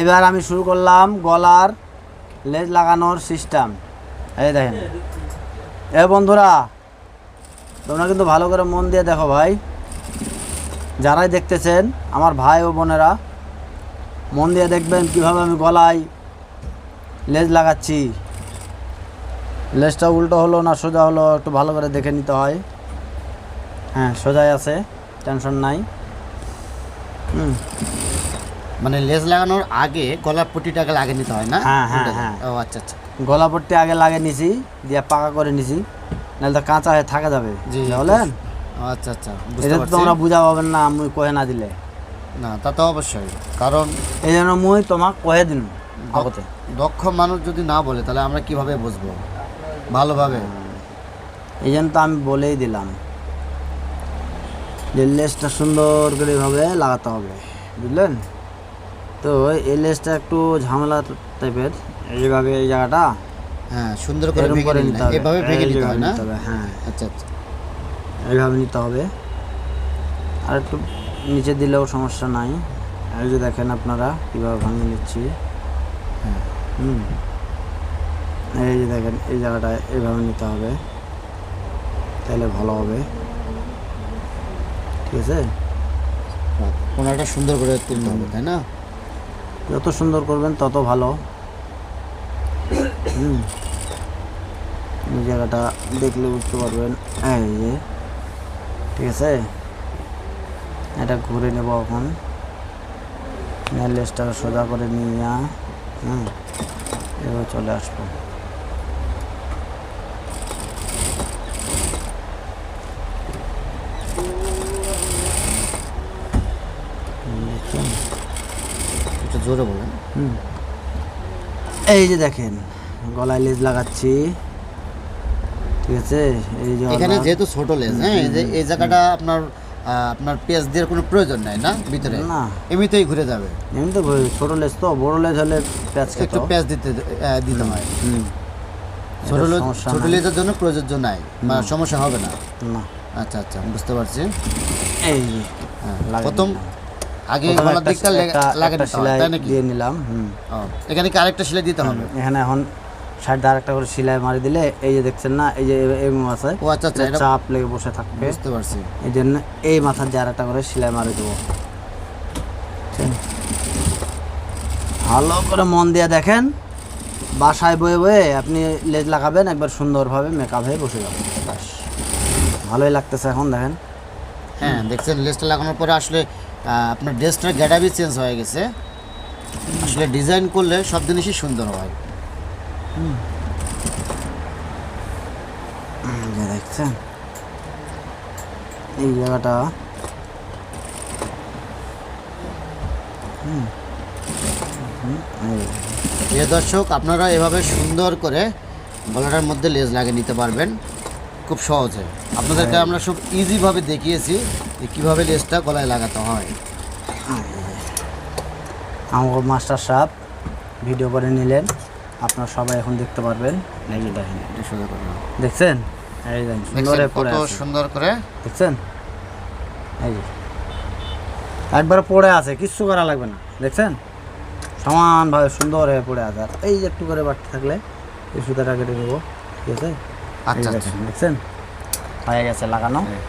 এবার আমি শুরু করলাম গলার লেজ লাগানোর সিস্টেম এই দেখেন। এ বন্ধুরা, তোমরা কিন্তু ভালো করে মন দিয়ে দেখো ভাই। যারাই দেখতেছেন, আমার ভাই ও বোনেরা, মন দিয়ে দেখবেন কীভাবে আমি গলায় লেজ লাগাচ্ছি। লেজটা উল্টো হলো না সোজা হলো, একটু ভালো করে দেখে নিতে হয়। হ্যাঁ সোজাই আছে টেনশন নাই। হুম। মানে লেজ লাগানোর আগে গলার পট্টিটাকে লাগিয়ে নিতে হয় না? হ্যাঁ, হ্যাঁ, হ্যাঁ। ও আচ্ছা আচ্ছা। গলা পট্টি আগে লাগিয়ে নিছি দিয়ে পাকা করে নিছি নাহলে তো কাঁচা হয়ে থাকা যাবে। জি, বলেন? ও আচ্ছা আচ্ছা বুঝতে এটা তো তোমরা বুঝা পাবেন না আমি কহে না দিলে। না তা তো অবশ্যই কারণ এই জন্য মুই তোমাক কহে দিন আগতে। দক্ষ মানুষ যদি না বলে তাহলে আমরা কীভাবে বুঝব? ভালোভাবে। এই জন্য তো আমি বলেই দিলাম যে লেসটা সুন্দর করে এভাবে লাগাতে হবে বুঝলেন? তো এই লেসটা একটু ঝামেলা টাইপের এইভাবে এই জায়গাটা। হ্যাঁ সুন্দর করে ভেঙে নিতে হবে। এভাবে ভেঙে নিতে হয় না? হ্যাঁ। আচ্ছা আচ্ছা। এইভাবে নিতে হবে। আর একটু নিচে দিলেও সমস্যা নাই। এই যে দেখেন আপনারা কীভাবে ভাঙিয়ে নিচ্ছি। হ্যাঁ। হুম। এই যে দেখেন এই জায়গাটা এইভাবে নিতে হবে। তাহলে ভালো হবে। ঠিক আছে? কোনাটা সুন্দর করে তুলতে হবে তাই না? যত সুন্দর করবেন তত ভালো। হুম। জায়গাটা দেখলে বুঝতে পারবেন। এই যে ঠিক আছে? এটা ঘুরে নেব এখন। লেসটাকে সোজা করে নিয়ে হুম এবার চলে আসব। হুম, দেখছেন? একটু জোরে বলেন। এই যে দেখেন গলায় লেজ লাগাচ্ছি। ঠিক আছে? এই যে এখানে যেহেতু ছোট লেজ হ্যাঁ এই যে এই জায়গাটা আপনার আপনার পেঁয়াজ দেওয়ার কোনো প্রয়োজন নাই না ভিতরে? না। এমনিতেই ঘুরে যাবে। এমনিতে ছোট লেজ তো বড় লেজ হলে প্যাঁচ একটু পেঁয়াজ দিতে দিতে হয়। ছোট লেজ ছোট লেজের জন্য প্রযোজ্য নাই বা সমস্যা হবে না। না। আচ্ছা আচ্ছা বুঝতে পারছি। এই হ্যাঁ, প্রথম। আগে গলার দিকটা লাগে সেলাই দিয়ে নিলাম হুম। এখানে কি আরেকটা সেলাই দিতে হবে? এখানে এখন সাইড দিয়ে আরেকটা করে সেলাই মারি দিলে এই যে দেখছেন না এই যে আছে ও আচ্ছা আচ্ছা চাপ লেগে বসে থাকবে। বুঝতে পারছি। এই জন্য এই মাথার দিয়ে আরেকটা করে সেলাই মারি দেবো। ভালো করে মন দিয়ে দেখেন বাসায় বয়ে বয়ে আপনি লেজ লাগাবেন একবার সুন্দরভাবে মেকআপ হয়ে বসে যাবেন। ভালোই লাগতেছে এখন দেখেন। হ্যাঁ দেখছেন লেসটা লাগানোর পরে আসলে আপনার ড্রেসটার গ্যাডাবি চেঞ্জ হয়ে গেছে। আসলে ডিজাইন করলে সব জিনিসই সুন্দর হয়। দেখছেন এই জায়গাটা। প্রিয় দর্শক আপনারা এভাবে সুন্দর করে গলাটার মধ্যে লেজ লাগিয়ে নিতে পারবেন। খুব সহজে। আপনাদেরকে আমরা সব ইজিভাবে দেখিয়েছি যে কীভাবে লেসটা গলায় লাগাতে হয়। আমার মাস্টার সাহেব ভিডিও করে নিলেন। আপনারা সবাই এখন দেখতে পারবেন। এই যে দেখেন। এটা সোজা করে দেখছেন? এই দেখেন সুন্দরে আছে। সুন্দর করে? দেখছেন? এই যে। একবার পড়ে আছে কিচ্ছু করা লাগবে না। দেখছেন? সমানভাবে সুন্দর হয়ে পড়ে আছে। আর এই যে একটু করে বাড়তে থাকলে এই সুতাটা কেটে দেবো ঠিক আছে? আচ্ছা যে আচ্ছা দেখেন, দেখছেন হয়ে গেছে লাগানো হ্যাঁ।